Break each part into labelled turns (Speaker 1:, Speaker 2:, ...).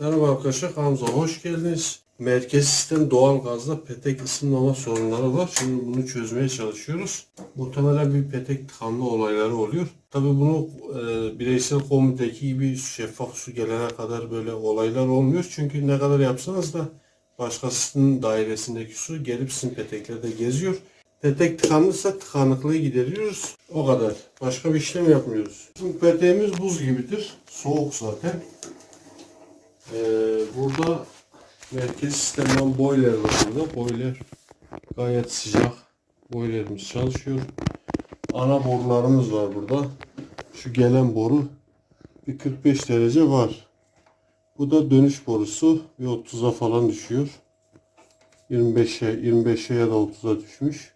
Speaker 1: Merhaba arkadaşlar, kanalımıza hoş geldiniz. Merkez sistem doğal gazda petek ısınmama sorunları var. Şimdi bunu çözmeye çalışıyoruz. Muhtemelen bir petek tıkanma olayları oluyor. Tabi bunu e, bireysel komündeki gibi şeffaf su gelene kadar böyle olaylar olmuyor. Çünkü ne kadar yapsanız da başkasının dairesindeki su gelip sizin peteklerde geziyor. Petek tıkanırsa tıkanıklığı gideriyoruz. O kadar. Başka bir işlem yapmıyoruz. Şimdi peteğimiz buz gibidir. Soğuk zaten. Ee, burada merkez sistemden boiler var burada. Boiler gayet sıcak. Boilerimiz çalışıyor. Ana borularımız var burada. Şu gelen boru bir 45 derece var. Bu da dönüş borusu bir 30'a falan düşüyor. 25'e 25'e ya da 30'a düşmüş.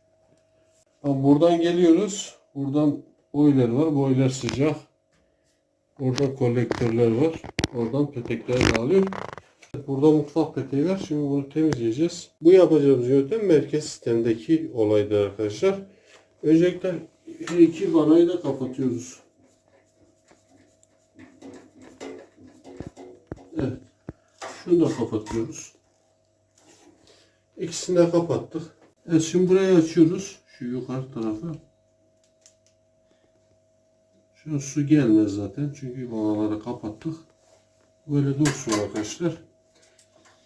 Speaker 1: Buradan geliyoruz. Buradan boiler var. Boiler sıcak. Orada kolektörler var. Oradan petekler dağılıyor. Burada mutfak peteği var. Şimdi bunu temizleyeceğiz. Bu yapacağımız yöntem merkez sistemdeki olaydı arkadaşlar. Öncelikle iki vanayı da kapatıyoruz. Evet. Şunu da kapatıyoruz. İkisini de kapattık. Evet şimdi burayı açıyoruz. Şu yukarı tarafı. An su gelmez zaten çünkü vanaları kapattık. Böyle dursun arkadaşlar.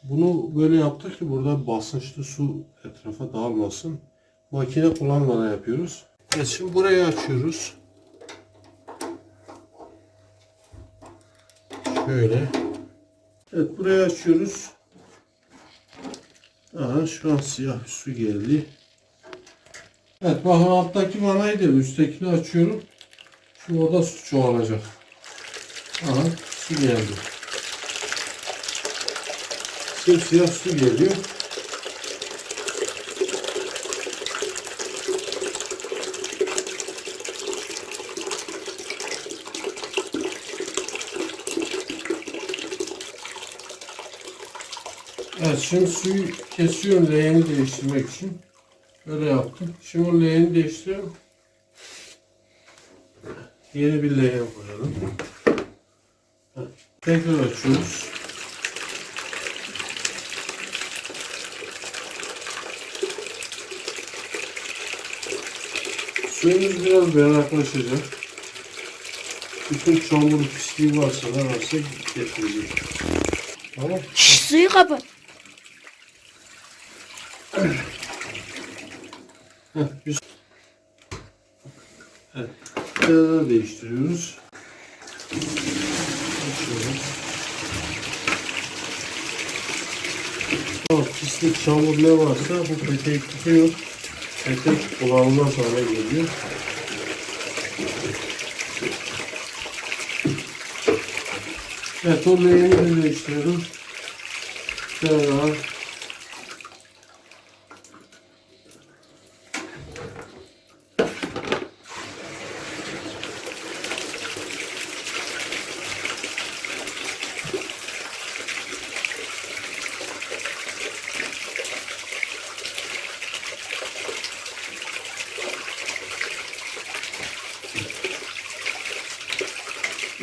Speaker 1: Bunu böyle yaptık ki burada basınçlı su etrafa dağılmasın. Makine kullanmadan yapıyoruz. Evet şimdi burayı açıyoruz. Şöyle. Evet burayı açıyoruz. Aha şu an siyah su geldi. Evet bakın alttaki vanayı değil üsttekini açıyorum. Şu orada su çoğalacak. Aha su geldi. Simsiyah su geliyor. Evet şimdi suyu kesiyorum leğeni değiştirmek için. Böyle yaptım. Şimdi o leğeni değiştiriyorum. Yeni bir leğen koyalım. Tekrar açıyoruz. Suyumuz biraz berraklaşacak. Bütün çamur pisliği varsa ne varsa getirecek. Tamam.
Speaker 2: Şş, suyu kapat.
Speaker 1: Heh, biz... Evet. Kenarları değiştiriyoruz. Açıyoruz. Tamam, pislik, çamur ne varsa bu peteği tutuyor. Petek kullanılmaz hale geliyor. Evet, o leğeni de değiştiriyorum. Kenara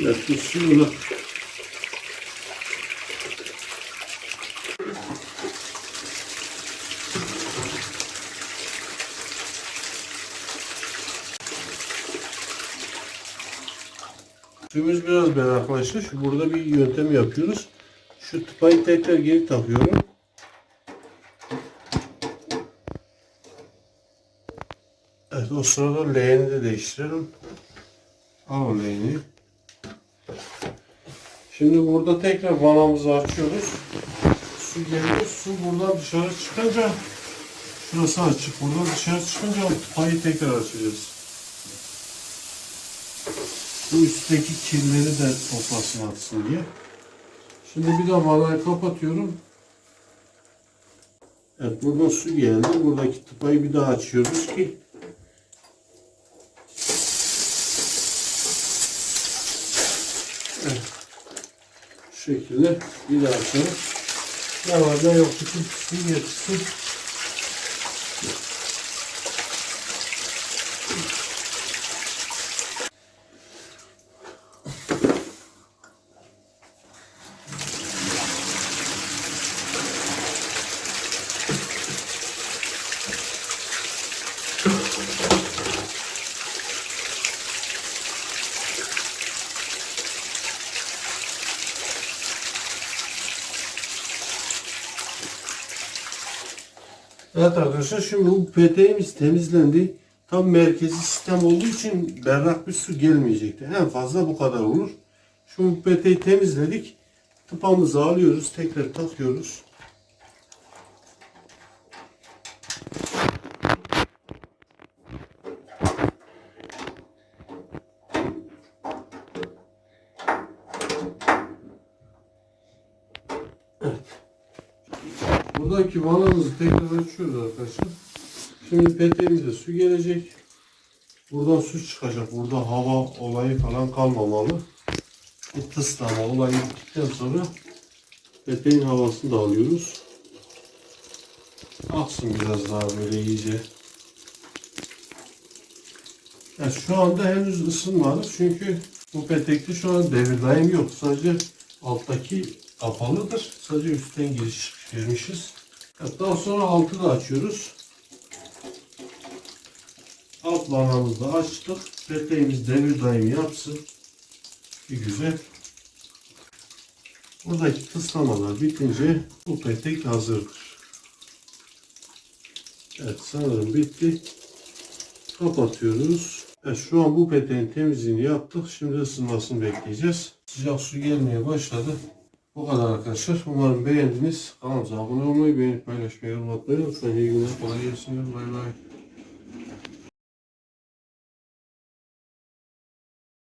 Speaker 1: Suyu da Suyumuz biraz berraklaştı. Şu burada bir yöntem yapıyoruz. Şu tıpayı tekrar geri takıyorum. Evet o sırada leğeni de değiştirelim. Al leğeni. Şimdi burada tekrar vanamızı açıyoruz. Su geliyor. Su buradan dışarı çıkınca şurası açık. Buradan dışarı çıkınca o tıpayı tekrar açacağız. Bu üstteki kirleri de toplasın atsın diye. Şimdi bir de vanayı kapatıyorum. Evet buradan su geldi. Buradaki tıpayı bir daha açıyoruz ki Şekilde bir daha açalım. Ne var ne yok bütün pisliği. Evet arkadaşlar şimdi bu peteğimiz temizlendi. Tam merkezi sistem olduğu için berrak bir su gelmeyecekti. En fazla bu kadar olur. Şimdi bu peteği temizledik. Tıpamızı alıyoruz. Tekrar takıyoruz. Buradaki vanamızı tekrar açıyoruz arkadaşlar. Şimdi peteğimize su gelecek. Buradan su çıkacak. Burada hava olayı falan kalmamalı. Bu tıslama olayı bittikten sonra peteğin havasını da alıyoruz. Aksın biraz daha böyle iyice. Evet, şu anda henüz ısınmadı çünkü bu petekte şu an devir daim yok. Sadece alttaki kapalıdır. Sadece üstten giriş vermişiz. Daha sonra altı da açıyoruz. Alt vanamızı da açtık. Peteğimiz devir daim yapsın. Bir güzel. Buradaki tıslamalar bitince bu petek hazırdır. Evet sanırım bitti. Kapatıyoruz. Evet, şu an bu peteğin temizliğini yaptık. Şimdi ısınmasını bekleyeceğiz. Sıcak su gelmeye başladı. Bu kadar arkadaşlar. Umarım beğendiniz. Kanalımıza abone olmayı, beğenip paylaşmayı unutmayın. Lütfen iyi günler. Kolay gelsin. Bay bay.